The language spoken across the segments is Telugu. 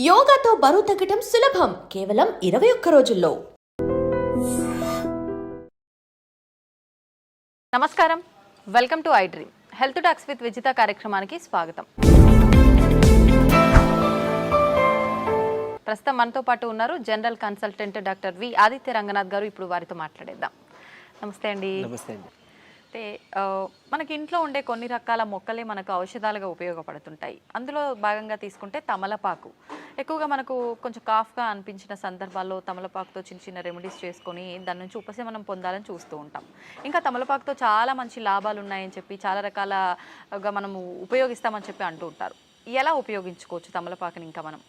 యోగాతో బరువు తగ్గటం సులభం. కేవలం ఇరవై ఒక్క రోజుల్లో. నమస్కారం. Welcome to I dream. Health talks with Vijitha కార్యక్రమానికి స్వాగతం. ప్రస్తుతం మనతో పాటు ఉన్నారు general consultant doctor V Aditya Ranganath గారు. ఇప్పుడు వారితో మాట్లాడేద్దాం. నమస్తే అండి. నమస్తే అండి. అయితే మనకి ఇంట్లో ఉండే కొన్ని రకాల మొక్కలే మనకు ఔషధాలుగా ఉపయోగపడుతుంటాయి. అందులో భాగంగా తీసుకుంటే తమలపాకు. ఎక్కువగా మనకు కొంచెం కాఫ్గా అనిపించిన సందర్భాల్లో తమలపాకుతో చిన్న చిన్న రెమెడీస్ చేసుకొని దాని నుంచి ఉపశమనం పొందాలని చూస్తూ ఉంటాం. ఇంకా తమలపాకుతో చాలా మంచి లాభాలు ఉన్నాయని చెప్పి చాలా రకాలగా మనము ఉపయోగిస్తామని చెప్పి అంటూ ఉంటారు. ఎలా ఉపయోగించుకోవచ్చు తమలపాకుని ఇంకా మనం?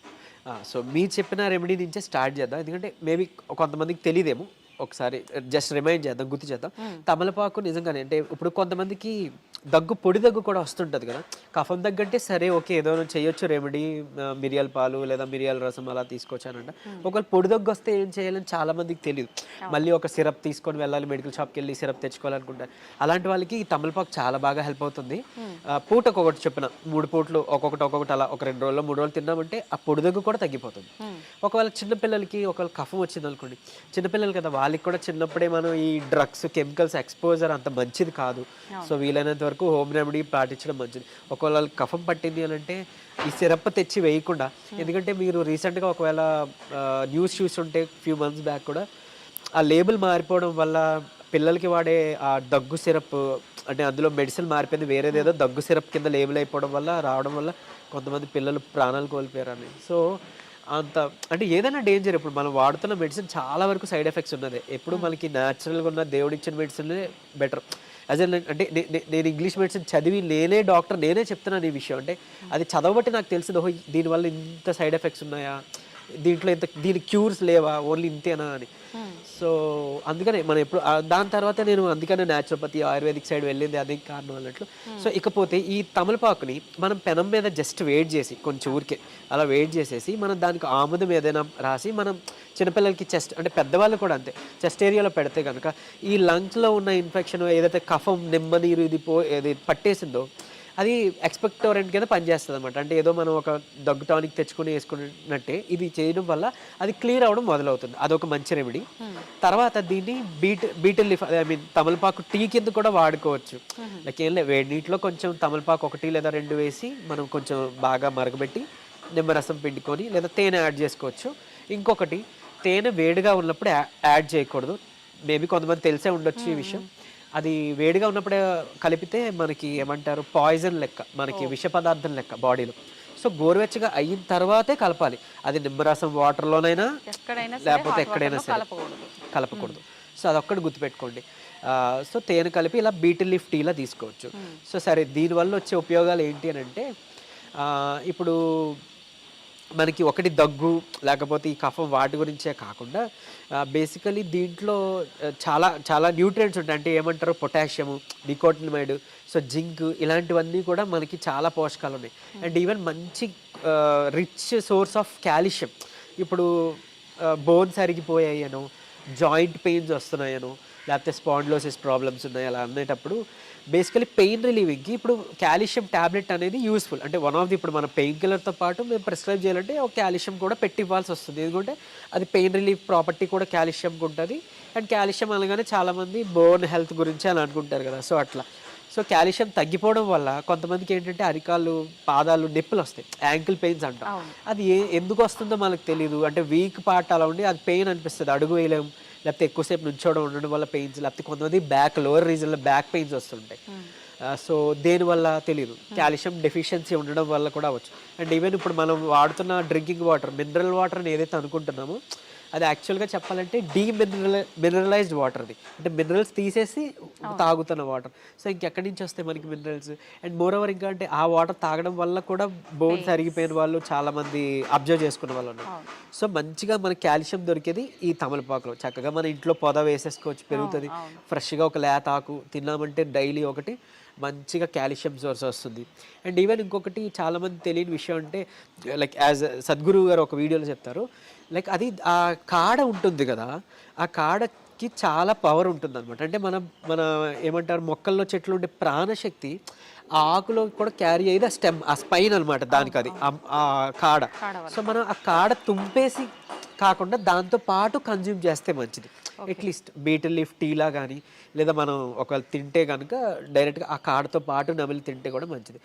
సో మీరు చెప్పిన రెమెడీ నుంచే స్టార్ట్ చేద్దాం. ఎందుకంటే మేబీ కొంతమందికి తెలియదేమో. ఒకసారి జస్ట్ రిమైండ్ చేద్దాం గుర్తు చేద్దాం. తమలపాకు నిజంగానే అంటే ఇప్పుడు కొంతమందికి దగ్గు పొడి దగ్గు కూడా వస్తుంటుంది కదా. కఫం దగ్గు అంటే సరే ఓకే ఏదో చేయొచ్చు రెమెడీ మిరియాల పాలు లేదా మిరియాల రసం అలా తీసుకొచ్చానంట. ఒకవేళ పొడి దగ్గు వస్తే ఏం చేయాలని చాలా మందికి తెలియదు మళ్ళీ ఒక సిరప్ తీసుకొని వెళ్ళాలి మెడికల్ షాప్కి వెళ్ళి సిరప్ తెచ్చుకోవాలనుకుంటారు అలాంటి వాళ్ళకి ఈ తమలపాకు చాలా బాగా హెల్ప్ అవుతుంది. ఆ, పూటకు ఒకటి చెప్పిన మూడు పూటలు ఒక్కొక్కటి ఒక్కొక్కటి అలా ఒక రెండు రోజుల్లో మూడు రోజులు తిన్నామంటే ఆ పొడి దగ్గు కూడా తగ్గిపోతుంది. ఒకవేళ చిన్నపిల్లలకి ఒకవేళ కఫం వచ్చింది అనుకోండి. చిన్నపిల్లలు కదా వాళ్ళకి కూడా చిన్నప్పుడే మనం ఈ డ్రగ్స్ కెమికల్స్ ఎక్స్పోజర్ అంత మంచిది కాదు. సో వీలైనంత వరకు హోమ్ రెమెడీ పాటించడం మంచిది. ఒకవేళ కఫం పట్టింది అని అంటే ఈ సిరప్ తెచ్చి వేయకుండా ఎందుకంటే మీరు రీసెంట్గా ఒకవేళ న్యూస్ చూస్తుంటే ఫ్యూ మంత్స్ బ్యాక్ కూడా ఆ లేబుల్ మారిపోవడం వల్ల పిల్లలకి వాడే ఆ దగ్గు సిరప్ అంటే అందులో మెడిసిన్ మారిపోయింది వేరేదేదో దగ్గు సిరప్ కింద లేబుల్ అయిపోవడం వల్ల రావడం వల్ల కొంతమంది పిల్లలు ప్రాణాలు కోల్పోయారని. సో అంత అంటే ఏదైనా డేంజర్ ఇప్పుడు మనం వాడుతున్న మెడిసిన్ చాలా వరకు సైడ్ ఎఫెక్ట్స్ ఉన్నది. ఎప్పుడు మనకి న్యాచురల్గా ఉన్న దేవుడిచ్చిన మెడిసిన్ బెటర్ యాజ్ అంటే నేను ఇంగ్లీష్ మెడిసిన్ చదివి నేనే డాక్టర్ నేనే చెప్తున్నాను ఈ విషయం. అంటే అది చదవబట్టి నాకు తెలిసింది ఓహో దీనివల్ల ఇంత సైడ్ ఎఫెక్ట్స్ ఉన్నాయా? దీంట్లో ఇంత దీని క్యూర్స్ లేవా? ఓన్లీ ఇంతేనా అని. సో అందుకనే మనం ఎప్పుడు దాని తర్వాత నేను అందుకనే న్యాచురోపతి ఆయుర్వేదిక్ సైడ్ వెళ్ళింది అది కారణం అన్నట్లు. సో ఇకపోతే ఈ తమలపాకుని మనం పెనం మీద జస్ట్ వెయిట్ చేసి కొంచెం ఊరికే అలా వెయిట్ చేసేసి మనం దానికి ఆముదం ఏదైనా రాసి మనం చిన్నపిల్లలకి చెస్ట్ అంటే పెద్దవాళ్ళు కూడా అంతే చెస్ట్ ఏరియాలో పెడితే కనుక ఈ లంగ్స్లో ఉన్న ఇన్ఫెక్షన్ ఏదైతే కఫం నిమ్మ నీరు ఇది పో ఏది పట్టేసిందో అది ఎక్స్పెక్టోరెంట్ కింద పనిచేస్తుంది అనమాట అంటే ఏదో మనం ఒక దగ్గు టానిక్ తెచ్చుకొని వేసుకున్నట్టే ఇది చేయడం వల్ల అది క్లియర్ అవ్వడం మొదలవుతుంది. అదొక మంచి రెమెడీ తర్వాత దీన్ని beet betel leaf I mean తమలపాకు టీ కింద కూడా వాడుకోవచ్చు. లైక్ ఏం లేదు వేడి నీటిలో కొంచెం తమలపాకు ఒకటి లేదా రెండు వేసి మనం కొంచెం బాగా మరగబెట్టి నిమ్మరసం పిండుకొని లేదా తేనె యాడ్ చేసుకోవచ్చు. ఇంకొకటి తేనె వేడిగా ఉన్నప్పుడు యాడ్ చేయకూడదు. మేబీ కొంతమంది తెలిసే ఉండొచ్చు ఈ విషయం. అది వేడిగా ఉన్నప్పుడే కలిపితే మనకి ఏమంటారు? పాయిజన్ లెక్క మనకి విష పదార్థం లెక్క బాడీలో. సో గోరువెచ్చగా అయిన తర్వాతే కలపాలి. అది నిమ్మరసం వాటర్లోనైనా లేకపోతే ఎక్కడైనా సరే కలపకూడదు. సో అదొక్కటి గుర్తుపెట్టుకోండి. సో తేనె కలిపి ఇలా బీటిల్ లీఫ్ టీలా తీసుకోవచ్చు. సో సరే దీనివల్ల వచ్చే ఉపయోగాలు ఏంటి అని అంటే ఇప్పుడు మనకి ఒకటి దగ్గు లేకపోతే ఈ కఫం వాటి గురించే కాకుండా బేసికలీ దీంట్లో చాలా చాలా న్యూట్రియంట్స్ ఉంటాయి. అంటే ఏమంటారు? పొటాషియము నికోటినమైడ్ సో జింక్ ఇలాంటివన్నీ కూడా మనకి చాలా పోషకాలు ఉన్నాయి. అండ్ ఈవెన్ మంచి రిచ్ సోర్స్ ఆఫ్ కాల్షియం ఇప్పుడు బోన్స్ అరిగిపోయాయనో జాయింట్ పెయిన్స్ వస్తున్నాయనో లేకపోతే స్పాండ్లోసిస్ ప్రాబ్లమ్స్ ఉన్నాయి అలా అనేటప్పుడు బేసికలీ పెయిన్ రిలీవింగ్కి ఇప్పుడు కాల్షియం టాబ్లెట్ అనేది యూస్ఫుల్ అంటే వన్ ఆఫ్ ది ఇప్పుడు మన పెయిన్ కిల్లర్తో పాటు మేము ప్రిస్క్రైబ్ చేయాలంటే ఒక కాల్షియం కూడా పెట్టి ఇవ్వాల్సి వస్తుంది. ఎందుకంటే అది పెయిన్ రిలీఫ్ ప్రాపర్టీ కూడా కాల్షియంకి ఉంటుంది. అండ్ కాల్షియం అనగానే చాలామంది బోన్ హెల్త్ గురించి అని అనుకుంటారు కదా. సో అట్లా. సో కాల్షియం తగ్గిపోవడం వల్ల కొంతమందికి ఏంటంటే అరికాళ్ళు పాదాలు నొప్పులు వస్తాయి. యాంకిల్ పెయిన్స్ అంటాం. అది ఏ ఎందుకు వస్తుందో మనకు తెలియదు అంటే వీక్ పార్ట్ అలా ఉండి అది పెయిన్ అనిపిస్తుంది. అడుగు వేయలేం. లేకపోతే ఎక్కువసేపు నుంచోవడం ఉండడం వల్ల పెయిన్స్ లేకపోతే కొంతమంది బ్యాక్ లోవర్ రీజన్లో బ్యాక్ పెయిన్స్ వస్తుంటాయి. సో దేనివల్ల తెలియదు కాల్షియం డెఫిషియన్సీ ఉండడం వల్ల కూడా అవ్వచ్చు. అండ్ ఈవెన్ ఇప్పుడు మనం వాడుతున్న డ్రింకింగ్ వాటర్ మినరల్ వాటర్ అని ఏదైతే అనుకుంటున్నామో అది యాక్చువల్గా చెప్పాలంటే డీ మినరల్ మినరలైజ్డ్ వాటర్ అది అంటే మినరల్స్ తీసేసి తాగుతున్న వాటర్ సో ఇంకెక్కడి నుంచి వస్తాయి మనకి మినరల్స్ అండ్ మోర్ ఓవర్ ఇంకా అంటే ఆ వాటర్ తాగడం వల్ల కూడా బోన్స్ అరిగిపోయిన వాళ్ళు చాలా మంది అబ్జర్వ్ చేసుకున్న వాళ్ళు ఉన్నారు. సో మంచిగా మనకి కాల్షియం దొరికేది ఈ తమలపాకులో. చక్కగా మన ఇంట్లో పొద వేసేసుకోవచ్చు పెరుగుతుంది. ఫ్రెష్గా ఒక లేత ఆకు తిన్నామంటే డైలీ ఒకటి మంచిగా కాల్షియం సోర్స్ వస్తుంది. అండ్ ఈవెన్ ఇంకొకటి చాలామంది తెలియని విషయం అంటే లైక్ యాజ్ సద్గురు గారు ఒక వీడియోలో చెప్తారు. లైక్ అది ఆ కాడ ఉంటుంది కదా ఆ కాడకి చాలా పవర్ ఉంటుంది అనమాట అంటే మన మన ఏమంటారు మొక్కల్లో చెట్లు ఉండే ప్రాణశక్తి ఆ ఆకులో కూడా క్యారీ అయ్యేది ఆ స్టెమ్ ఆ స్పైన్ అనమాట దానికి అది ఆ- కాడ. సో మనం ఆ కాడ తుంపేసి కాకుండా దాంతో పాటు కన్జ్యూమ్ చేస్తే మంచిది. అట్లీస్ట్ బీటర్ లీఫ్ టీలా కానీ లేదా మనం ఒకవేళ తింటే కనుక డైరెక్ట్గా ఆ కాడతో పాటు నమిలి తింటే కూడా మంచిది.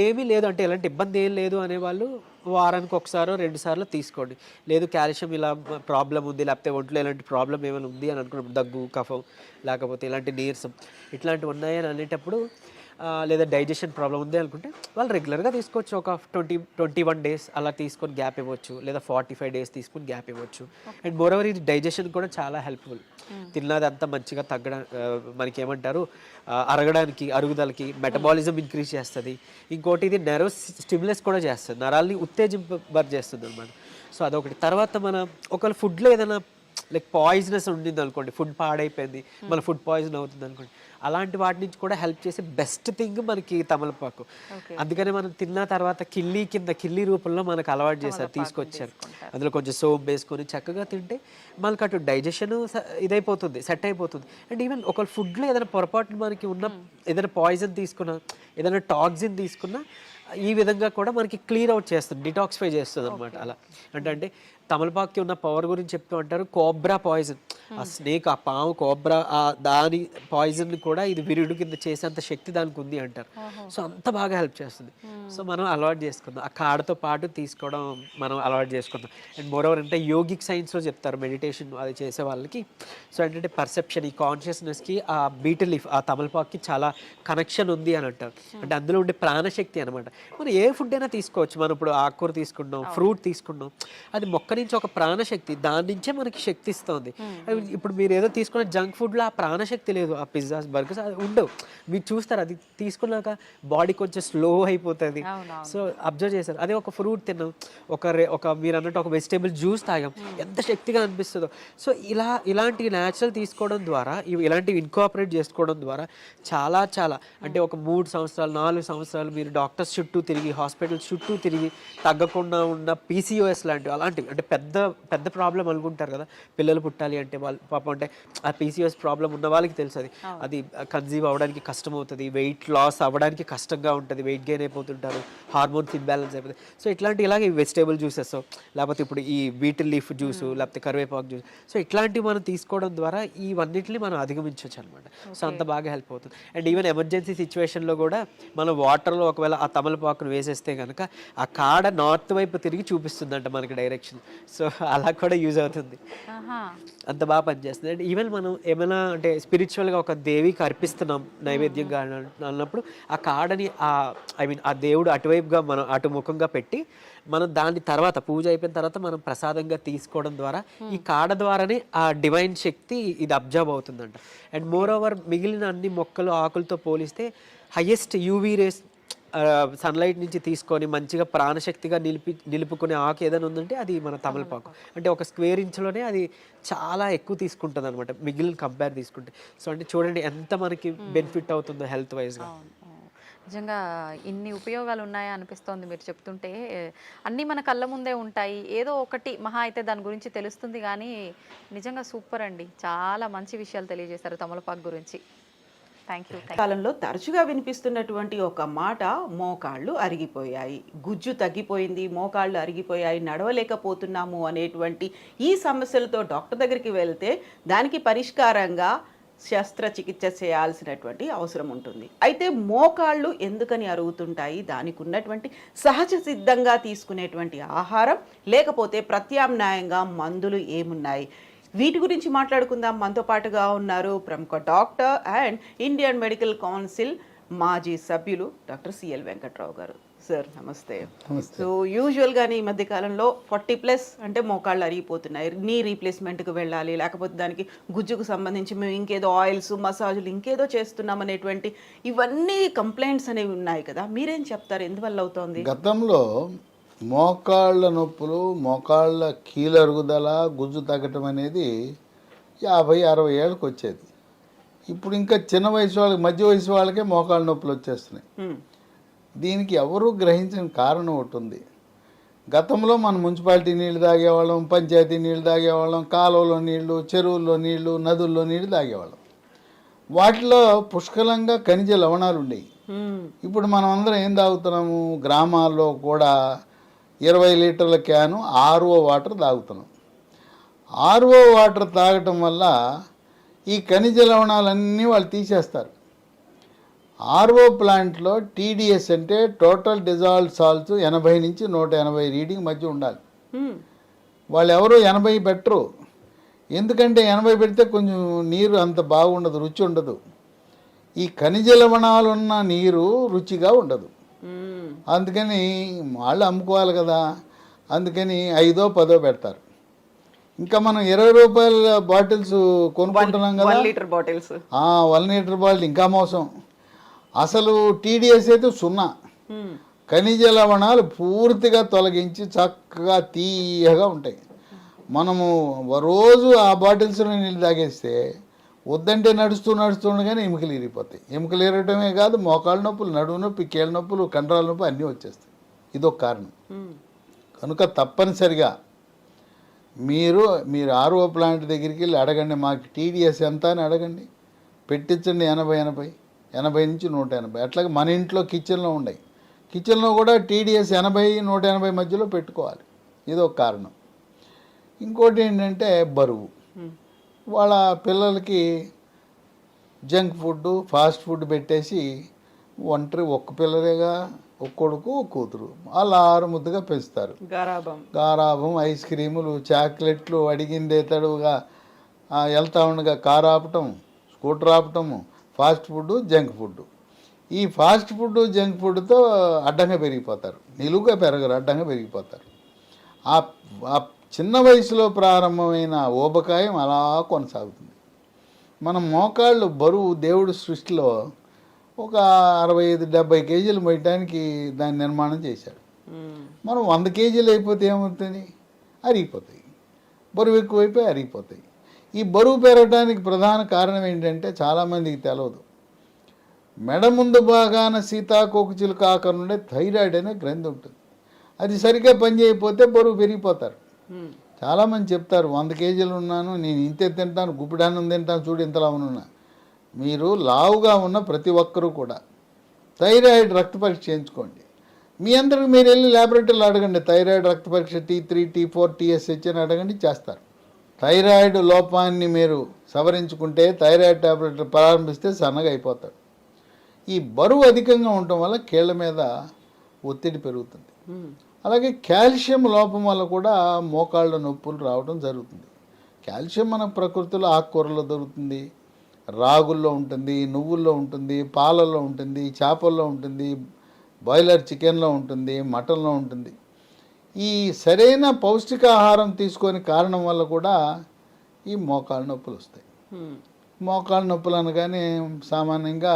ఏమీ లేదు అంటే ఎలాంటి ఇబ్బంది ఏం లేదు అనేవాళ్ళు వారానికి ఒకసారో రెండు సార్లు తీసుకోండి. లేదు కాల్షియం ఇలా ప్రాబ్లం ఉంది లేకపోతే ఒంట్లో ఇలాంటి ప్రాబ్లం ఏమైనా ఉంది అని అనుకున్నప్పుడు దగ్గు కఫం లేకపోతే ఇలాంటి నీరసం ఇట్లాంటివి ఉన్నాయని అనేటప్పుడు లేదా డైజెషన్ ప్రాబ్లం ఉంది అనుకుంటే వాళ్ళు రెగ్యులర్గా తీసుకోవచ్చు. ఒక ట్వంటీ ట్వంటీ వన్ డేస్ అలా తీసుకొని గ్యాప్ ఇవ్వచ్చు. లేదా ఫార్టీ ఫైవ్ డేస్ తీసుకొని గ్యాప్ ఇవ్వచ్చు. అండ్ మోరవర్ ఇది డైజెషన్ కూడా చాలా హెల్ప్ఫుల్ తిన్నదంతా మంచిగా తగ్గడం మనకి ఏమంటారు అరగడానికి అరుగుదలకి మెటబాలిజం ఇంక్రీజ్ చేస్తుంది. ఇంకోటి ఇది నెర్వ్ స్టిమ్యులస్ కూడా చేస్తుంది. నరాల్ని ఉత్తేజింప చేస్తుంది అనమాట సో అదొకటి. తర్వాత మన ఒకవేళ ఫుడ్లో ఏదైనా లైక్ పాయిజనస్ ఉండింది అనుకోండి ఫుడ్ పాడైపోయింది మన ఫుడ్ పాయిజన్ అవుతుంది అనుకోండి. అలాంటి వాటి నుంచి కూడా హెల్ప్ చేసే బెస్ట్ థింగ్ మనకి తమలపాకు. అందుకని మనం తిన్న తర్వాత కిల్లీ కింద కిల్లీ రూపంలో మనకు అలవాటు చేశారు తీసుకొచ్చారు. అందులో కొంచెం సోప్ వేసుకొని చక్కగా తింటే మనకు అటు డైజెషన్ ఇదైపోతుంది సెట్ అయిపోతుంది. అండ్ ఈవెన్ ఒక ఫుడ్లో ఏదైనా పొరపాటు మనకి ఉన్న ఏదైనా పాయిజన్ తీసుకున్నా ఏదైనా టాక్సిన్ తీసుకున్నా ఈ విధంగా కూడా మనకి క్లియర్ అవుట్ చేస్తుంది డిటాక్సిఫై చేస్తుంది అనమాట అలా. అంటే అంటే తమలపాకుకి ఉన్న పవర్ గురించి చెప్తూ అంటారు కోబ్రా పాయిజన్. ఆ స్నేక్ ఆ పాము కోబ్రా ఆ దాని పాయిజన్ కూడా ఇది విరుడు కింద చేసేంత శక్తి దానికి ఉంది అంటారు. సో అంత బాగా హెల్ప్ చేస్తుంది. సో మనం అలవాటు చేసుకుందాం. ఆ కాడతో పాటు తీసుకోవడం మనం అలవాటు చేసుకుందాం. అండ్ మోరోవర్ అంటే యోగిక్ సైన్స్లో చెప్తారు మెడిటేషన్ అది చేసే వాళ్ళకి. సో ఏంటంటే పర్సెప్షన్ ఈ కాన్షియస్నెస్కి ఆ బీట్ లీఫ్ ఆ తమలపాకుకి చాలా కనెక్షన్ ఉంది అని అంటారు. అంటే అందులో ఉండే ప్రాణశక్తి అనమాట మనం ఏ ఫుడ్ అయినా తీసుకోవచ్చు. మనం ఇప్పుడు ఆకుకూర తీసుకుంటాం ఫ్రూట్ తీసుకుంటాం అది మొక్క నుంచి ఒక ప్రాణశక్తి దాని నుంచే మనకి శక్తి ఇస్తుంది. అవి ఇప్పుడు మీరు ఏదో తీసుకున్న జంక్ ఫుడ్లో ఆ ప్రాణశక్తి లేదు. ఆ పిజ్జాస్ బర్గర్స్ అది ఉండవు. మీరు చూస్తారు అది తీసుకున్నాక బాడీ కొంచెం స్లో అయిపోతుంది. సో అబ్జర్వ్ చేశారు. అదే ఒక ఫ్రూట్ తిన్నాం. ఒక రే- ఒక మీరు అన్నట్టు ఒక వెజిటేబుల్ జ్యూస్ తాగాం. ఎంత శక్తిగా అనిపిస్తుందో. సో ఇలా ఇలాంటి న్యాచురల్ తీసుకోవడం ద్వారా ఇలాంటివి ఇన్కాపరేట్ చేసుకోవడం ద్వారా చాలా చాలా అంటే ఒక మూడు సంవత్సరాలు నాలుగు సంవత్సరాలు మీరు డాక్టర్స్ చుట్టూ తిరిగి హాస్పిటల్స్ చుట్టూ తిరిగి తగ్గకుండా ఉన్న పీసీఓఎస్ లాంటివి అలాంటివి అంటే పెద్ద పెద్ద ప్రాబ్లం అనుకుంటారు కదా. పిల్లలు పుట్టాలి అంటే వాళ్ళు పాపం అంటే ఆ పీసీఓఎస్ ప్రాబ్లం ఉన్న వాళ్ళకి తెలుసు అది అది కన్సీవ్ అవ్వడానికి కష్టం అవుతుంది వెయిట్ లాస్ అవ్వడానికి కష్టంగా ఉంటుంది. వెయిట్ గెయిన్ అయిపోతుంటారు. హార్మోన్స్ ఇంబ్యాలెన్స్ అయిపోతుంది. సో ఇట్లాంటి ఇలాగే వెజిటేబుల్ జ్యూసెస్ లేకపోతే ఇప్పుడు ఈ బీటిల్ లీఫ్ జ్యూస్ లేకపోతే కరివేపాకు జ్యూస్ సో ఇట్లాంటివి మనం తీసుకోవడం ద్వారా ఇవన్నిటిని మనం అధిగమించవచ్చు అనమాట సో అంత బాగా హెల్ప్ అవుతుంది. అండ్ ఈవెన్ ఎమర్జెన్సీ సిచ్యువేషన్లో కూడా మనం వాటర్లో ఒకవేళ ఆ తమలపాకును వేసేస్తే కనుక ఆ కాడ నార్త్ వైపు తిరిగి చూపిస్తుందంట మనకి డైరెక్షన్ సో అలా కూడా యూజ్ అవుతుంది. అంత బాగా పనిచేస్తుంది. అండ్ ఈవెన్ మనం ఏమైనా అంటే స్పిరిచువల్గా ఒక దేవికి అర్పిస్తున్నాం నైవేద్యంగా అన్న- అన్నప్పుడు ఆ కాడని ఆ ఐ మీన్ ఆ దేవుడు అటువైపుగా మనం అటు ముఖంగా పెట్టి మనం దాని తర్వాత పూజ అయిపోయిన తర్వాత మనం ప్రసాదంగా తీసుకోవడం ద్వారా ఈ కాడ ద్వారానే ఆ డివైన్ శక్తి ఇది అబ్జర్వ్ అవుతుందంట. అండ్ మోర్ ఓవర్ మిగిలిన అన్ని మొక్కలు ఆకులతో పోలిస్తే హయ్యెస్ట్ యూవీ రేస్ సన్లైట్ నుంచి తీసుకొని మంచిగా ప్రాణశక్తిగా నిలిపి నిలుపుకునే ఆకు ఏదైనా ఉందంటే అది మన తమలపాకు. అంటే ఒక స్క్వేర్ ఇంచ్లోనే అది చాలా ఎక్కువ తీసుకుంటుంది అనమాట మిగిలిన కంపేర్ తీసుకుంటే. సో అంటే చూడండి ఎంత మనకి బెనిఫిట్ అవుతుందో హెల్త్ వైజ్గా. నిజంగా ఇన్ని ఉపయోగాలు ఉన్నాయా అనిపిస్తోంది మీరు చెప్తుంటే. అన్నీ మన కళ్ళ ముందే ఉంటాయి. ఏదో ఒకటి మహా అయితే దాని గురించి తెలుస్తుంది కానీ నిజంగా సూపర్ అండి. చాలా మంచి విషయాలు తెలియజేశారు తమలపాకు గురించి. కాలంలో తరచుగా వినిపిస్తున్నటువంటి ఒక మాట మోకాళ్ళు అరిగిపోయాయి. గుజ్జు తగ్గిపోయింది మోకాళ్ళు అరిగిపోయాయి నడవలేకపోతున్నాము అనేటువంటి ఈ సమస్యలతో డాక్టర్ దగ్గరికి వెళ్తే దానికి పరిష్కారంగా శస్త్రచికిత్స చేయాల్సినటువంటి అవసరం ఉంటుంది. అయితే మోకాళ్ళు ఎందుకని అరుగుతుంటాయి? దానికి ఉన్నటువంటి సహజ సిద్ధంగా తీసుకునేటువంటి ఆహారం లేకపోతే ప్రత్యామ్నాయంగా మందులు ఏమున్నాయి? వీటి గురించి మాట్లాడుకుందాం. మనతో పాటుగా ఉన్నారు ప్రముఖ doctor and Indian medical council మాజీ సభ్యులు డాక్టర్ సిఎల్ వెంకట్రావు గారు. సార్ నమస్తే. సో యూజువల్గానే ఈ మధ్య కాలంలో ఫార్టీ ప్లస్ అంటే మోకాళ్ళు అరిగిపోతున్నాయి. నీ రీప్లేస్మెంట్కి వెళ్ళాలి లేకపోతే దానికి గుజ్జుకు సంబంధించి మేము ఇంకేదో ఆయిల్స్ మసాజులు ఇంకేదో చేస్తున్నాం అనేటువంటి ఇవన్నీ కంప్లైంట్స్ అనేవి ఉన్నాయి కదా. మీరేం చెప్తారు? ఎందువల్ల అవుతోంది? గతంలో మోకాళ్ళ నొప్పులు మోకాళ్ళ కీలరుగుదల గుజ్జు తగ్గటం అనేది యాభై అరవై ఏళ్ళకి వచ్చేది. ఇప్పుడు ఇంకా చిన్న వయసు వాళ్ళకి మధ్య వయసు వాళ్ళకే మోకాళ్ళ నొప్పులు వచ్చేస్తున్నాయి. దీనికి ఎవరు గ్రహించిన కారణం ఒకటి ఉంది. గతంలో మనం మున్సిపాలిటీ నీళ్ళు తాగేవాళ్ళం పంచాయతీ నీళ్ళు తాగేవాళ్ళం కాలువలో నీళ్ళు చెరువుల్లో నీళ్ళు నదుల్లో నీళ్ళు తాగేవాళ్ళం. వాటిలో పుష్కలంగా ఖనిజ లవణాలు ఉండేవి. ఇప్పుడు మనం అందరం ఏం తాగుతున్నాము? గ్రామాల్లో కూడా ఇరవై లీటర్ల క్యాను ఆర్ఓ వాటర్ తాగుతున్నాం. ఆర్ఓ వాటర్ తాగటం వల్ల ఈ ఖనిజ లవణాలన్నీ వాళ్ళు తీసేస్తారు. ఆర్ఓ ప్లాంట్లో టీడీఎస్ అంటే టోటల్ డిజాల్వ్ సాల్ట్స్ ఎనభై నుంచి నూట ఎనభై రీడింగ్ మధ్య ఉండాలి. వాళ్ళు ఎవరు ఎనభై పెట్టరు. ఎందుకంటే ఎనభై పెడితే కొంచెం నీరు అంత బాగుండదు రుచి ఉండదు. ఈ ఖనిజ లవణాలు ఉన్న నీరు రుచిగా ఉండదు. అందుకని వాళ్ళు అమ్ముకోవాలి కదా. అందుకని ఐదో పదో పెడతారు. ఇంకా మనం ఇరవై రూపాయల బాటిల్స్ కొనుక్కుంటున్నాం కదా. Litre bottles. ఆ, వన్ లీటర్ బాటిల్ ఇంకా మోసం. అసలు టీడీఎస్ అయితే సున్నా. ఖనిజ లవణాలు పూర్తిగా తొలగించి చక్కగా తీయగా ఉంటాయి. మనము రోజు ఆ బాటిల్స్లో నీళ్ళు తాగేస్తే వద్దంటే నడుస్తూ నడుస్తుండగానే ఎముకలు ఇరిగిపోతాయి. ఎముకలు ఇరగటమే కాదు మోకాళ్ళ నొప్పులు నడుము నొప్పి కీళ్ళ నొప్పులు కండరాల నొప్పి అన్నీ వచ్చేస్తాయి. ఇదొక కారణం. కనుక తప్పనిసరిగా మీరు మీరు ఆర్ఓ ప్లాంట్ దగ్గరికి వెళ్ళి అడగండి మాకు టీడీఎస్ ఎంత అని అడగండి. పెట్టించండి ఎనభై ఎనభై ఎనభై నుంచి నూట ఎనభై. అట్లాగే మన ఇంట్లో కిచెన్లో ఉన్నాయి కిచెన్లో కూడా టీడీఎస్ ఎనభై నూట ఎనభై మధ్యలో పెట్టుకోవాలి. ఇది ఒక కారణం. ఇంకోటి ఏంటంటే బరువు. వాళ్ళ పిల్లలకి జంక్ ఫుడ్ ఫాస్ట్ ఫుడ్ పెట్టేసి ఒంటరి ఒక్క పిల్లలేగా ఒక్క కొడుకు కూతురు. వాళ్ళు ఆరు ముద్దుగా పెంచుతారు. గారాబం గారాబం ఐస్ క్రీములు చాక్లెట్లు అడిగిందే తడువుగా వెళ్తా ఉండగా కారు ఆపటం స్కూటర్ ఆపటము ఫాస్ట్ ఫుడ్ జంక్ ఫుడ్. ఈ ఫాస్ట్ ఫుడ్ జంక్ ఫుడ్తో అడ్డంగా పెరిగిపోతారు. నిలువుగా పెరగరు అడ్డంగా పెరిగిపోతారు. ఆ చిన్న వయసులో ప్రారంభమైన ఊబకాయం అలా కొనసాగుతుంది. మన మోకాళ్ళు బరువు దేవుడి సృష్టిలో ఒక అరవై ఐదు డెబ్బై కేజీలు మోయటానికి దాన్ని నిర్మాణం చేశాడు. మనం వంద కేజీలు అయిపోతే ఏమవుతుంది? అరిగిపోతాయి. బరువు ఎక్కువైపోయి అరిగిపోతాయి. ఈ బరువు పెరగడానికి ప్రధాన కారణం ఏంటంటే చాలామందికి తెలియదు మెడ ముందు భాగాన సీతాకోక చిలుక ఆకారం ఉండే థైరాయిడ్ అనే గ్రంథి ఉంటుంది. అది సరిగ్గా పనిచేయకపోతే బరువు పెరిగిపోతారు. చాలామంది చెప్తారు వంద కేజీలు ఉన్నాను నేను ఇంతే తింటాను గుప్పిడాన్నం తింటాను చూడు ఇంతలా ఉన్నా మీరు లావుగా ఉన్న ప్రతి ఒక్కరూ కూడా థైరాయిడ్ రక్త పరీక్ష చేయించుకోండి. మీ అందరికి మీరు వెళ్ళి ల్యాబొరేటరీలో అడగండి థైరాయిడ్ రక్త పరీక్ష T three T four TSH అని అడగండి చేస్తారు. థైరాయిడ్ లోపాన్ని మీరు సవరించుకుంటే థైరాయిడ్ ట్యాబ్లెట్ ప్రారంభిస్తే సన్నగా అయిపోతారు. ఈ బరువు అధికంగా ఉండటం వల్ల కీళ్ళ మీద ఒత్తిడి పెరుగుతుంది. అలాగే కాల్షియం లోపం వల్ల కూడా మోకాళ్ళ నొప్పులు రావడం జరుగుతుంది. కాల్షియం మన ప్రకృతిలో ఆకుకూరలో దొరుకుతుంది. రాగుల్లో ఉంటుంది నువ్వుల్లో ఉంటుంది పాలల్లో ఉంటుంది చేపల్లో ఉంటుంది బాయిలర్ చికెన్లో ఉంటుంది మటన్లో ఉంటుంది. ఈ సరైన పౌష్టికాహారం తీసుకొని కారణం వల్ల కూడా ఈ మోకాళ్ళ నొప్పులు వస్తాయి. మోకాళ్ళ నొప్పులు అనగానే సామాన్యంగా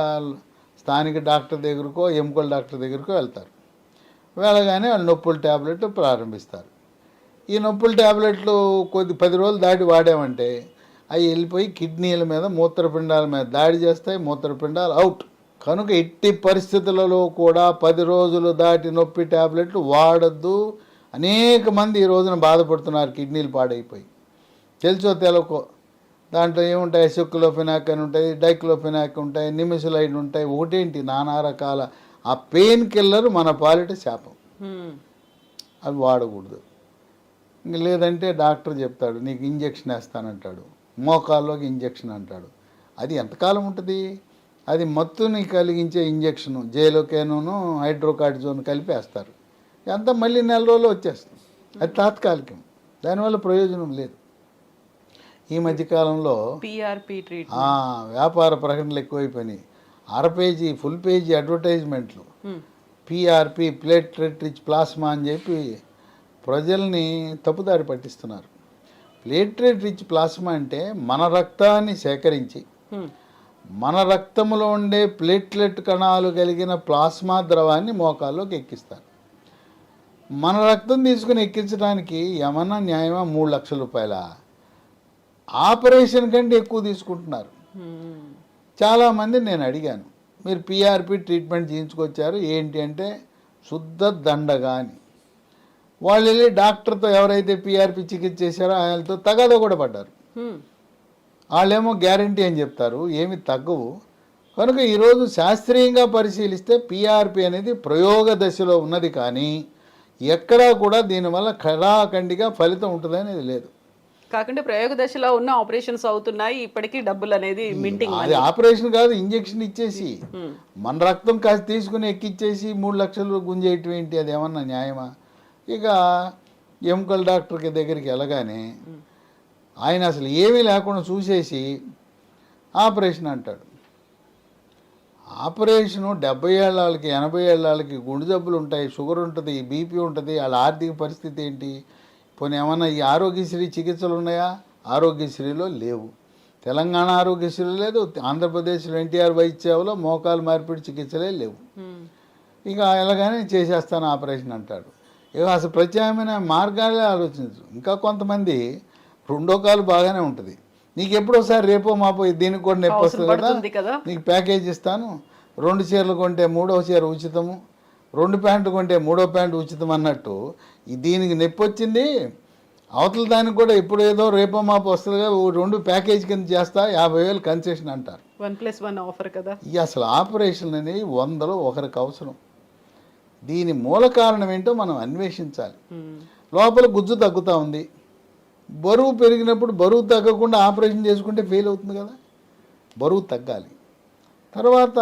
స్థానిక డాక్టర్ దగ్గరకో ఎముకల డాక్టర్ దగ్గరకో వెళ్తారు. వెళ్ళగానే వాళ్ళు నొప్పుల ట్యాబ్లెట్ ప్రారంభిస్తారు. ఈ నొప్పుల ట్యాబ్లెట్లు కొద్ది పది రోజులు దాటి వాడామంటే అవి వెళ్ళిపోయి కిడ్నీల మీద మూత్రపిండాల మీద దాడి చేస్తాయి మూత్రపిండాలు అవుట్. కనుక ఎట్టి పరిస్థితులలో కూడా పది రోజులు దాటి నొప్పి ట్యాబ్లెట్లు వాడద్దు. అనేక మంది ఈ రోజున బాధపడుతున్నారు కిడ్నీలు పాడైపోయి. తెలుసో తెలకో? దాంట్లో ఏముంటాయి? సెక్కులోఫినాక్ అని ఉంటాయి డైక్లోఫినాక్ ఉంటాయి నిమిషలైడ్ ఉంటాయి. ఒకటేంటి? నానా రకాల ఆ పెయిన్ కిల్లర్ మన పాలిట శాపం. అవి వాడకూడదు. ఇంక లేదంటే డాక్టర్ చెప్తాడు నీకు ఇంజెక్షన్ వేస్తానంటాడు మోకాల్లోకి ఇంజెక్షన్ అంటాడు. అది ఎంతకాలం ఉంటుంది? అది మత్తుని కలిగించే ఇంజెక్షను జైలోకేనూను హైడ్రోకార్టిజోన్ కలిపి వేస్తారు. ఎంత మళ్ళీ నెల రోజులు వచ్చేస్తుంది. అది తాత్కాలికం. దానివల్ల ప్రయోజనం లేదు. ఈ మధ్యకాలంలో వ్యాపార ప్రకటనలు ఎక్కువైపోయినాయి. అర పేజీ ఫుల్ పేజీ అడ్వర్టైజ్మెంట్లు. పిఆర్పి ప్లేట్లెట్ రిచ్ ప్లాస్మా అని చెప్పి ప్రజల్ని తప్పుదారి పట్టిస్తున్నారు. ప్లేట్లెట్ రిచ్ ప్లాస్మా అంటే మన రక్తాన్ని సేకరించి మన రక్తంలో ఉండే ప్లేట్లెట్ కణాలు కలిగిన ప్లాస్మా ద్రవాన్ని మోకాల్లోకి ఎక్కిస్తారు. మన రక్తం తీసుకుని ఎక్కించడానికి ఏమన్నా న్యాయమా? మూడు లక్షల రూపాయల? ఆపరేషన్ కంటే ఎక్కువ తీసుకుంటున్నారు. చాలామంది నేను అడిగాను మీరు పిఆర్పి ట్రీట్మెంట్ చేయించుకొచ్చారు ఏంటి అంటే శుద్ధ దండగా అని. వాళ్ళు వెళ్ళి డాక్టర్తో ఎవరైతే పిఆర్పి చికిత్స చేశారో ఆయనతో తగాదో కూడా పడ్డారు. వాళ్ళేమో గ్యారంటీ అని చెప్తారు ఏమి తగ్గవు. కనుక ఈరోజు శాస్త్రీయంగా పరిశీలిస్తే పిఆర్పి అనేది ప్రయోగ దశలో ఉన్నది కానీ ఎక్కడా కూడా దీనివల్ల ఖడాఖండిగా ఫలితం ఉంటుంది అనేది లేదు. కాకుంటే ప్రయోగ దశలో ఉన్న ఆపరేషన్స్ అవుతున్నాయి. ఇప్పటికీ డబ్బులు అనేది మింటింగ్ అది ఆపరేషన్ కాదు ఇంజెక్షన్ ఇచ్చేసి. మన రక్తం కాస్త తీసుకుని ఎక్కిచ్చేసి మూడు లక్షలు గుంజేయటం ఏంటి? అది ఏమన్నా న్యాయమా? ఇక ఎముకల డాక్టర్కి దగ్గరికి వెళ్ళగానే ఆయన అసలు ఏమీ లేకుండా చూసేసి ఆపరేషన్ అంటాడు. ఆపరేషను డెబ్బై ఏళ్ళ వాళ్ళకి ఎనభై ఏళ్ళ వాళ్ళకి గుండె జబ్బులు ఉంటాయి షుగర్ ఉంటుంది బీపీ ఉంటుంది వాళ్ళ ఆర్థిక పరిస్థితి ఏంటి? పోనీ ఏమన్నా ఈ ఆరోగ్యశ్రీ చికిత్సలు ఉన్నాయా? ఆరోగ్యశ్రీలో లేవు. తెలంగాణ ఆరోగ్యశ్రీ లేదు ఆంధ్రప్రదేశ్లో ఎన్టీఆర్ వైద్యసేవలో మోకాలు మార్పిడి చికిత్సలే లేవు. ఇక ఎలాగైనా చేసేస్తాను ఆపరేషన్ అంటాడు. ఇక అసలు ప్రత్యామ్నాయ మార్గాలే ఆలోచించు ఇంకా కొంతమంది రెండో కాలు బాగానే ఉంటుంది. నీకు ఎప్పుడోసారి రేపో మాపో దీనికి కూడా నొప్పి వస్తుంది. కదా? నీకు ప్యాకేజ్ ఇస్తాను. రెండు చీరలు కొంటే మూడో చీర ఉచితము. రెండు ప్యాంటు కొంటే మూడో ప్యాంటు ఉచితం అన్నట్టు దీనికి నొప్పి వచ్చింది అవతల దానికి కూడా ఇప్పుడు ఏదో రేపో మాపు వస్తుంది కదా, ఓ రెండు ప్యాకేజ్ కింద చేస్తా యాభై వేలు కన్సెషన్ అంటారు. వన్ ప్లస్ వన్ ఆఫర్ కదా. ఈ అసలు ఆపరేషన్ అనేది వందలో ఒకరికి అవసరం. దీని మూల కారణం ఏంటో మనం అన్వేషించాలి. లోపల గుజ్జు తగ్గుతూ ఉంది. బరువు పెరిగినప్పుడు బరువు తగ్గకుండా ఆపరేషన్ చేసుకుంటే ఫెయిల్ అవుతుంది కదా. బరువు తగ్గాలి. తర్వాత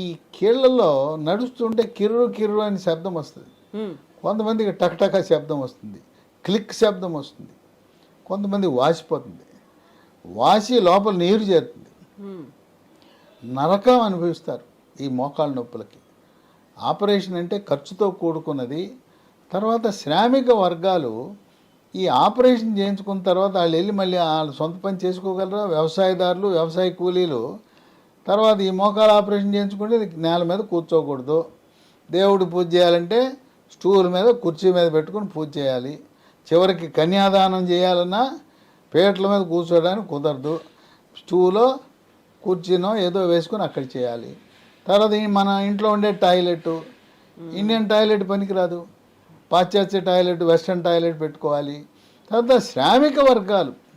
ఈ కీళ్ళల్లో నడుస్తుంటే కిర్రు కిర్రు అని శబ్దం వస్తుంది. కొంతమందికి టక్టక శబ్దం వస్తుంది. క్లిక్ శబ్దం వస్తుంది. కొంతమంది వాసిపోతుంది. వాసి లోపల నీరు చేరుతుంది. నరకం అనుభవిస్తారు ఈ మోకాళ్ళ నొప్పులకి. ఆపరేషన్ అంటే ఖర్చుతో కూడుకున్నది. తర్వాత శ్రామిక వర్గాలు ఈ ఆపరేషన్ చేయించుకున్న తర్వాత వాళ్ళు వెళ్ళి మళ్ళీ వాళ్ళ సొంత పని చేసుకోగలరా? వ్యవసాయదారులు వ్యవసాయ కూలీలు తర్వాత ఈ మోకాలు ఆపరేషన్ చేయించుకుంటే నేల మీద కూర్చోకూడదు. దేవుడు పూజ చేయాలంటే స్టూల్ మీద కుర్చీ మీద పెట్టుకుని పూజ చేయాలి. చివరికి కన్యాదానం చేయాలన్నా పేట్ల మీద కూర్చోడానికి కుదరదు. స్టూలో కుర్చీనో ఏదో వేసుకొని అక్కడ చేయాలి. తర్వాత మన ఇంట్లో ఉండే టాయిలెట్ ఇండియన్ టాయిలెట్ పనికిరాదు. పాశ్చాత్య టాయిలెట్ వెస్ట్రన్ టాయిలెట్ పెట్టుకోవాలి. తర్వాత శ్రామిక వర్గాలు.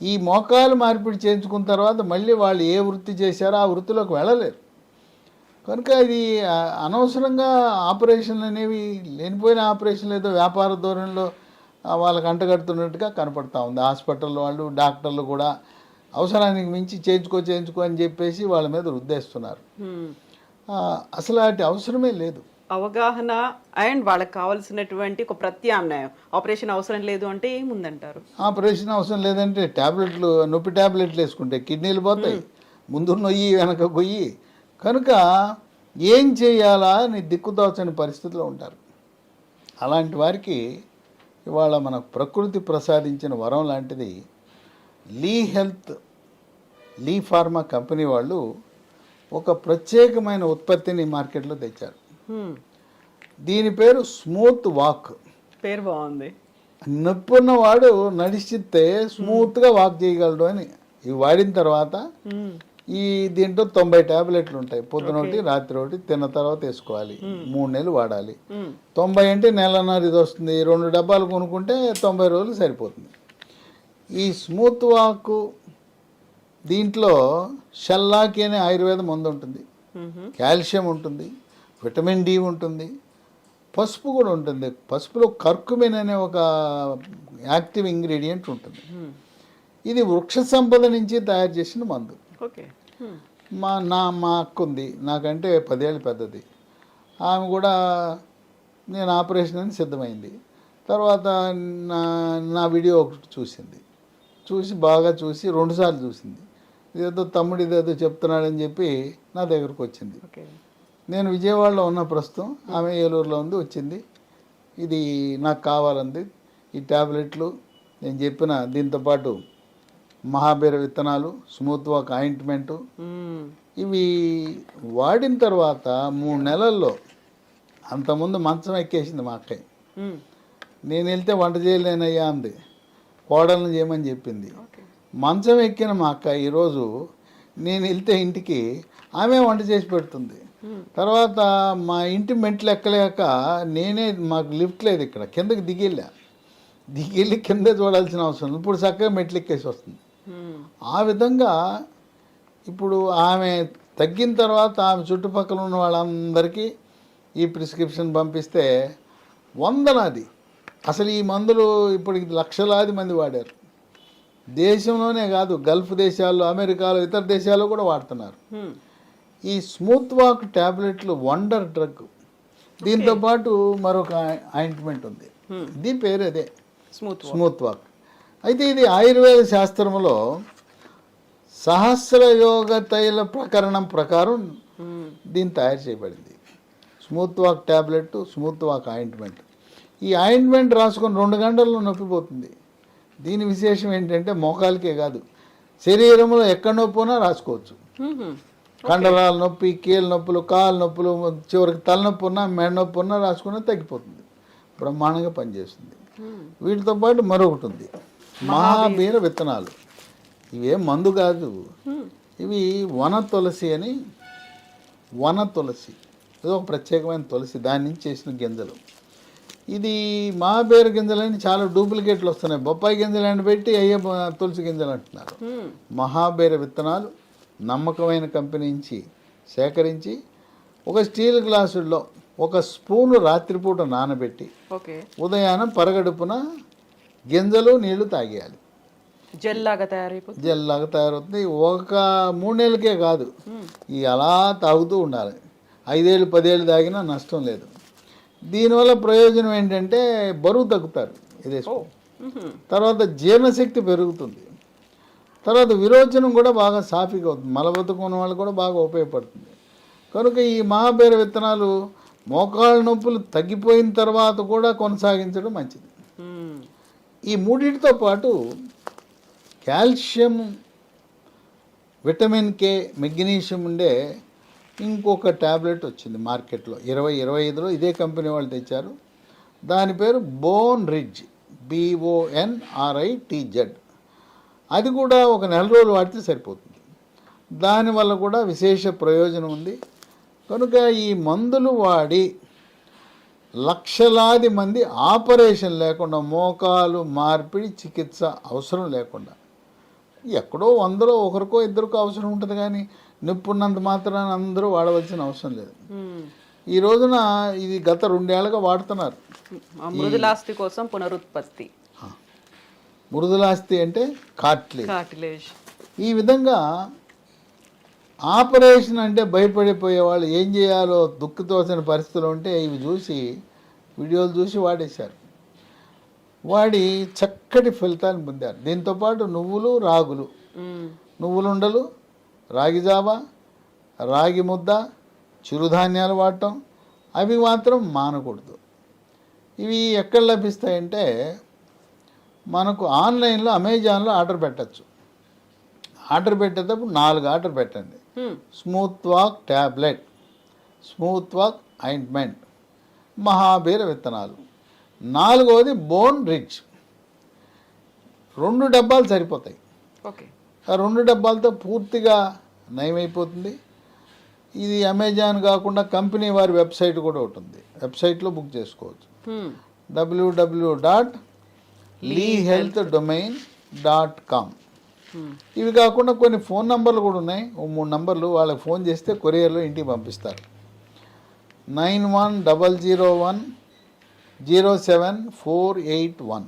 ఈ మోకాలు మార్పిడి చేయించుకున్న తర్వాత మళ్ళీ వాళ్ళు ఏ వృత్తి చేశారో ఆ వృత్తిలోకి వెళ్ళలేరు. కనుక ఇది అనవసరంగా ఆపరేషన్లు అనేవి లేనిపోయిన ఆపరేషన్లు ఏదో వ్యాపార ధోరణిలో వాళ్ళకి అంటగడుతున్నట్టుగా కనపడతా ఉంది. హాస్పిటల్ వాళ్ళు డాక్టర్లు కూడా అవసరానికి మించి చేయించుకో చేయించుకో అని చెప్పేసి వాళ్ళ మీద రుద్దేస్తున్నారు. అసలు వాటి అవసరమే లేదు. అవగాహన అండ్ వాళ్ళకి కావాల్సినటువంటి ఒక ప్రత్యామ్నాయం. ఆపరేషన్ అవసరం లేదు అంటే ఏముందంటారు? ఆపరేషన్ అవసరం లేదంటే ట్యాబ్లెట్లు నొప్పి ట్యాబ్లెట్లు వేసుకుంటే కిడ్నీలు పోతాయి. ముందు నొయ్యి వెనక గొయ్యి కనుక ఏం చేయాలా అని దిక్కుదోచని పరిస్థితిలో ఉంటారు. అలాంటి వారికి ఇవాళ మన ప్రకృతి ప్రసాదించిన వరం లాంటిది Lee health Lee pharma company వాళ్ళు ఒక ప్రత్యేకమైన ఉత్పత్తిని మార్కెట్లో తెచ్చారు. దీని పేరు స్మూత్ వాక్. పేరు బాగుంది. నొప్పి ఉన్నవాడు నడిచితే స్మూత్గా వాక్ చేయగలడు అని. ఇవి వాడిన తర్వాత మ్మ్. ఈ దీంట్లో తొంభై ట్యాబ్లెట్లు ఉంటాయి. పొద్దున ఒకటి రాత్రి ఒకటి తిన్న తర్వాత వేసుకోవాలి. మూడు నెలలు వాడాలి. తొంభై అంటే నెలన్నర ఇది వస్తుంది. రెండు డబ్బాలు కొనుక్కుంటే తొంభై రోజులు సరిపోతుంది. ఈ స్మూత్ వాక్ దీంట్లో షల్లాకి అనే ఆయుర్వేద మందు ఉంటుంది. కాల్షియం ఉంటుంది. విటమిన్ డి ఉంటుంది పసుపు కూడా ఉంటుంది. పసుపులో కర్కుమిన్ అనే ఒక యాక్టివ్ ఇంగ్రీడియంట్ ఉంటుంది. ఇది వృక్ష సంపద నుంచి తయారు చేసిన మందు. మా నా మా అక్క ఉంది. నాకంటే పదేళ్ళు పెద్దది. ఆమె కూడా నేను ఆపరేషన్ అని సిద్ధమైంది. తర్వాత నా నా వీడియో ఒకటి చూసింది. చూసి బాగా చూసి రెండుసార్లు చూసింది. ఇదేదో తమ్ముడు ఇదేదో చెప్తున్నాడని చెప్పి నా దగ్గరకు వచ్చింది. నేను విజయవాడలో ఉన్న ప్రస్తుతం ఆమె ఏలూరులో ఉంది వచ్చింది. ఇది నాకు కావాలంది. ఈ ట్యాబ్లెట్లు నేను చెప్పిన దీంతోపాటు మహాబీర విత్తనాలు స్మూత్ వాక్ ఆయింట్మెంటు. ఇవి వాడిన తర్వాత మూడు నెలల్లో అంతకుముందు మంచం ఎక్కేసింది మా అక్కయ్య. నేను వెళ్తే వంట చేయలేనయ్యా అంది. కోడలను చేయమని చెప్పింది. మంచం ఎక్కిన మా అక్క ఈరోజు నేను వెళ్తే ఇంటికి ఆమె వంట చేసి పెడుతుంది. తర్వాత మా ఇంటి మెట్లు ఎక్కలేక నేనే మాకు లిఫ్ట్ లేదు ఇక్కడ కిందకి దిగిళ్ళా దిగిళ్ళి కింద చూడాల్సిన అవసరం. ఇప్పుడు చక్కగా మెట్లు ఎక్కేసి వస్తుంది మ్మ్. ఆ విధంగా ఇప్పుడు ఆమె తగ్గిన తర్వాత ఆమె చుట్టుపక్కల ఉన్న వాళ్ళందరికీ ఈ ప్రిస్క్రిప్షన్ పంపిస్తే వందలాది అసలు ఈ మందులు ఇప్పటికి లక్షలాది మంది వాడారు దేశంలోనే కాదు గల్ఫ్ దేశాల్లో అమెరికాలో ఇతర దేశాల్లో కూడా వాడుతున్నారు హ్మ్. ఈ స్మూత్ వాక్ ట్యాబ్లెట్లు వండర్ డ్రగ్. దీంతో పాటు మరొక ఆయింట్మెంట్ ఉంది. దీని పేరు అదే. Smooth smooth walk. అయితే ఇది ఆయుర్వేద శాస్త్రంలో సహస్ర యోగ తైల ప్రకరణం ప్రకారం దీన్ని తయారు చేయబడింది. Smooth walk tablet smooth walk ointment. ఈ ఆయింట్మెంట్ రాసుకొని రెండు గంటల్లో నొప్పిపోతుంది దీని విశేషం ఏంటంటే మోకాలకే కాదు. శరీరంలో ఎక్కడ నొప్పి ఉన్నా రాసుకోవచ్చు. హ్మ్. కండరాల నొప్పి కీళ్ళ నొప్పులు కాళ్ళ నొప్పులు చివరికి తలనొప్పి ఉన్నా మెడ నొప్పి ఉన్నా రాసుకున్నా తగ్గిపోతుంది. బ్రహ్మాండంగా పనిచేస్తుంది. వీటితో పాటు మరొకటి ఉంది. మహాబీర. విత్తనాలు. ఇవేం మందు కాదు. ఇవి వన తులసి అని వన తులసి. ఇది ఒక ప్రత్యేకమైన తులసి దాని నుంచి చేసిన గింజలు. ఇది మహాబీర గింజలని చాలా డూప్లికేట్లు వస్తున్నాయి. బొప్పాయి గింజలు అని పెట్టి అయ్యే తులసి గింజలు అంటున్నారు. మహాబీర విత్తనాలు. నమ్మకమైన కంపెనీ నుంచి సేకరించి ఒక స్టీల్ గ్లాసుల్లో ఒక స్పూను రాత్రిపూట నానబెట్టి ఉదయాన పరగడుపున గింజలు నీళ్ళు తాగేయాలి. జెల్ లాగా తయారైపోతుంది. జెల్లాగా తయారవుతుంది. ఒక మూడు నెలలకే కాదు. ఈ అలా తాగుతూ ఉండాలి. ఐదేళ్ళు పదేళ్ళు తాగినా నష్టం లేదు. దీనివల్ల ప్రయోజనం ఏంటంటే బరువు తగ్గుతారు. ఇదే. తర్వాత జీర్ణశక్తి పెరుగుతుంది. తర్వాత విరోచనం కూడా బాగా సాఫీగా అవుతుంది. మలబద్ధకం ఉన్న వాళ్ళు కూడా బాగా ఉపయోగపడుతుంది. కనుక ఈ మహాబేర విత్తనాలు మోకాళ్ళ నొప్పులు తగ్గిపోయిన తర్వాత కూడా కొనసాగించడం మంచిది. ఈ మూడింటితో పాటు కాల్షియం విటమిన్ కే మెగ్నీషియం ఉండే ఇంకొక ట్యాబ్లెట్ వచ్చింది మార్కెట్లో. ఇరవై ఇరవై ఐదులో ఇదే కంపెనీ వాళ్ళు తెచ్చారు. దాని పేరు బోన్ రిడ్జ్ బిఓఎన్ఆర్ఐ టీజెడ్ అది కూడా ఒక నెల రోజులు వాడితే సరిపోతుంది. దానివల్ల కూడా విశేష ప్రయోజనం ఉంది. కనుక ఈ మందులు వాడి లక్షలాది మంది ఆపరేషన్ లేకుండా మోకాలు మార్పిడి చికిత్స అవసరం లేకుండా ఎక్కడో వందలో ఒకరికో ఇద్దరికో అవసరం ఉంటుంది కానీ నొప్పి ఉన్నంత మాత్రాన అందరూ వాడవలసిన అవసరం లేదు. ఈ రోజున ఇది గత రెండేళ్ళుగా వాడుతున్నారు. మృదులాస్తి కోసం పునరుత్పత్తి. మృదులాస్తి అంటే కార్ట్లేజ్. కార్టిలేజ్. ఈ విధంగా ఆపరేషన్ అంటే భయపడిపోయే వాళ్ళు ఏం చేయాలో దుఃఖతోసిన పరిస్థితులు ఉంటే ఇవి చూసి వీడియోలు చూసి వాడేశారు. వాడి చక్కటి ఫలితాన్ని పొందారు. దీంతోపాటు నువ్వులు రాగులు. నువ్వులుండలు రాగి జావ రాగి ముద్ద చిరుధాన్యాలు వాడటం అవి మాత్రం మానకూడదు. ఇవి ఎక్కడ లభిస్తాయంటే మనకు ఆన్లైన్లో అమెజాన్లో ఆర్డర్ పెట్టచ్చు. ఆర్డర్ పెట్టేటప్పుడు నాలుగు ఆర్డర్ పెట్టండి. Smooth walk tablet smooth walk ointment మహాబీర విత్తనాలు. నాలుగవది బోన్ రిచ్ రెండు డబ్బాలు సరిపోతాయి. ఓకే. ఆ రెండు డబ్బాలతో పూర్తిగా నయమైపోతుంది. ఇది అమెజాన్ కాకుండా కంపెనీ వారి వెబ్సైట్ కూడా ఒకటి ఉంది. వెబ్సైట్లో బుక్ చేసుకోవచ్చు. WWW dot Lee health domain dot com. ఇవి కాకుండా కొన్ని ఫోన్ నంబర్లు కూడా ఉన్నాయి. ఓ మూడు నంబర్లు వాళ్ళకి ఫోన్ చేస్తే కొరియర్లో ఇంటికి పంపిస్తారు. Nine one double zero one zero seven four eight one.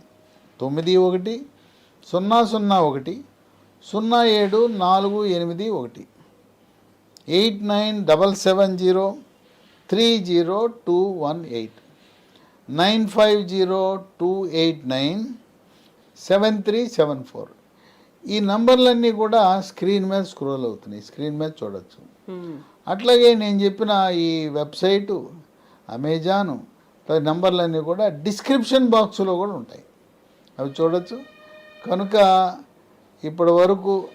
తొమ్మిది ఒకటి సున్నా సున్నా ఒకటి సున్నా ఏడు నాలుగు ఎనిమిది ఒకటి. Eight nine double seven zero three zero two one eight. Nine five zero two eight nine seven three seven four. ఈ నంబర్లన్నీ కూడా స్క్రీన్ మీద స్క్రోల్ అవుతున్నాయి. స్క్రీన్ మీద చూడొచ్చు. హ్మ్. అట్లాగే నేను చెప్పిన ఈ వెబ్సైటు అమెజాను నంబర్లన్నీ కూడా డిస్క్రిప్షన్ బాక్స్లో కూడా ఉంటాయి. అవి చూడొచ్చు. కనుక ఇప్పటి వరకు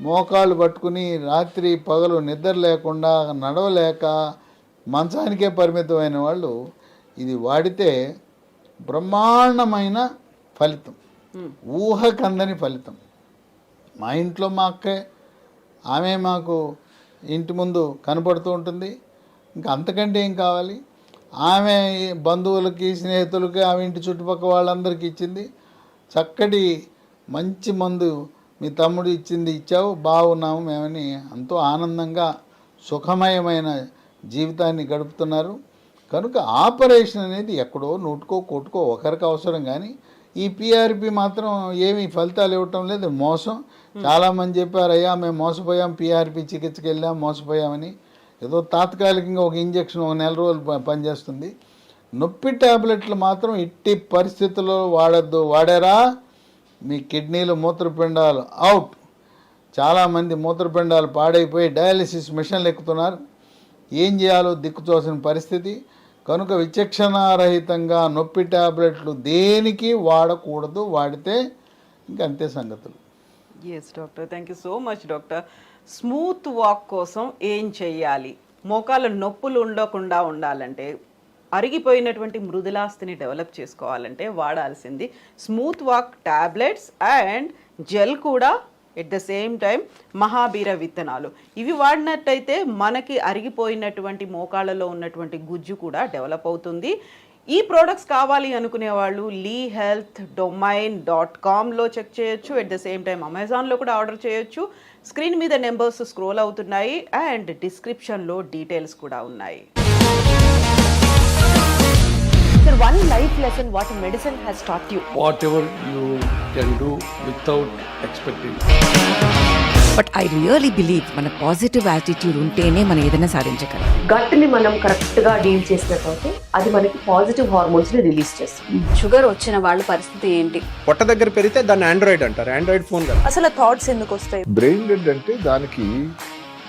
మోకాళ్ళు పట్టుకుని రాత్రి పగలు నిద్ర లేకుండా నడవలేక మంచానికే పరిమితమైన వాళ్ళు ఇది వాడితే బ్రహ్మాండమైన ఫలితం. ఊహకందని ఫలితం. మా ఇంట్లో మా అక్కే ఆమె మాకు ఇంటి ముందు కనపడుతూ ఉంటుంది. ఇంకా అంతకంటే ఏం కావాలి? ఆమె బంధువులకి స్నేహితులకి ఆమె ఇంటి చుట్టుపక్కల వాళ్ళందరికీ ఇచ్చింది. చక్కటి మంచి మందు మీ తమ్ముడు ఇచ్చింది ఇచ్చావు బాగున్నాము మేమని ఎంతో ఆనందంగా సుఖమయమైన జీవితాన్ని గడుపుతున్నారు. కనుక ఆపరేషన్ అనేది ఎక్కడో నూటుకో కొట్టుకో ఒకరికి అవసరం కానీ ఈ పిఆర్పి మాత్రం ఏమీ ఫలితాలు ఇవ్వటం లేదు మోసం. చాలామంది చెప్పారు అయ్యా మేము మోసపోయాం పిఆర్పి చికిత్సకి వెళ్ళాం మోసపోయామని ఏదో తాత్కాలికంగా ఒక ఇంజక్షన్ ఒక నెల రోజులు పనిచేస్తుంది. నొప్పి టాబ్లెట్లు మాత్రం ఇట్టి పరిస్థితుల్లో వాడద్దు. వాడారా? మీ కిడ్నీలు మూత్రపిండాలు అవుట్. చాలామంది మూత్రపిండాలు పాడైపోయి డయాలిసిస్ మిషన్లు ఎక్కుతున్నారు. ఏం చేయాలో దిక్కుతోసిన పరిస్థితి. కనుక విచక్షణారహితంగా నొప్పి టాబ్లెట్లు దేనికి వాడకూడదు వాడితే ఇంకంతే సంగతులు. Yes doctor thank you so much doctor smooth walk కోసం ఏం చెయ్యాలి? మోకాల నొప్పులు ఉండకుండా ఉండాలంటే అరిగిపోయినటువంటి మృదులాస్తిని డెవలప్ చేసుకోవాలంటే వాడాల్సింది smooth walk tablets and gel కూడా ఎట్ ద సేమ్ టైం మహాబీర విత్తనాలు. ఇవి వాడినట్టయితే మనకి అరిగిపోయినటువంటి మోకాళ్ళలో ఉన్నటువంటి గుజ్జు కూడా డెవలప్ అవుతుంది. ఈ ప్రోడక్ట్స్ కావాలి అనుకునే వాళ్ళు లీ హెల్త్ డొమైన్ డాట్ కామ్లో చెక్ చేయొచ్చు. ఎట్ ద సేమ్ టైం అమెజాన్లో కూడా ఆర్డర్ చేయొచ్చు. స్క్రీన్ మీద నెంబర్స్ స్క్రోల్ అవుతున్నాయి. అండ్ డిస్క్రిప్షన్లో డీటెయిల్స్ కూడా ఉన్నాయి. Sir, one life lesson what medicine has taught you. whatever you can do without expecting. But I really believe మన పాజిటివ్ యాటిట్యూడ్ ఉంటేనే మనం ఏదైనా సాధించగలం. గట్ని మనం కరెక్ట్గా డీల్ చేసినట్లయితే అది మనకి పాజిటివ్ హార్మోన్స్ని రిలీజ్ చేస్తుంది. షుగర్ వచ్చిన వాళ్ళ పరిస్థితి ఏంటి? పొట్ట దగ్గర పెరిగితే దాన్ని ఆండ్రాయిడ్ అంటారు ఆండ్రాయిడ్ ఫోన్ అసలు థాట్స్ ఎందుకు వస్తాయి? బ్రెయిన్ డెడ్ అంటే దానికి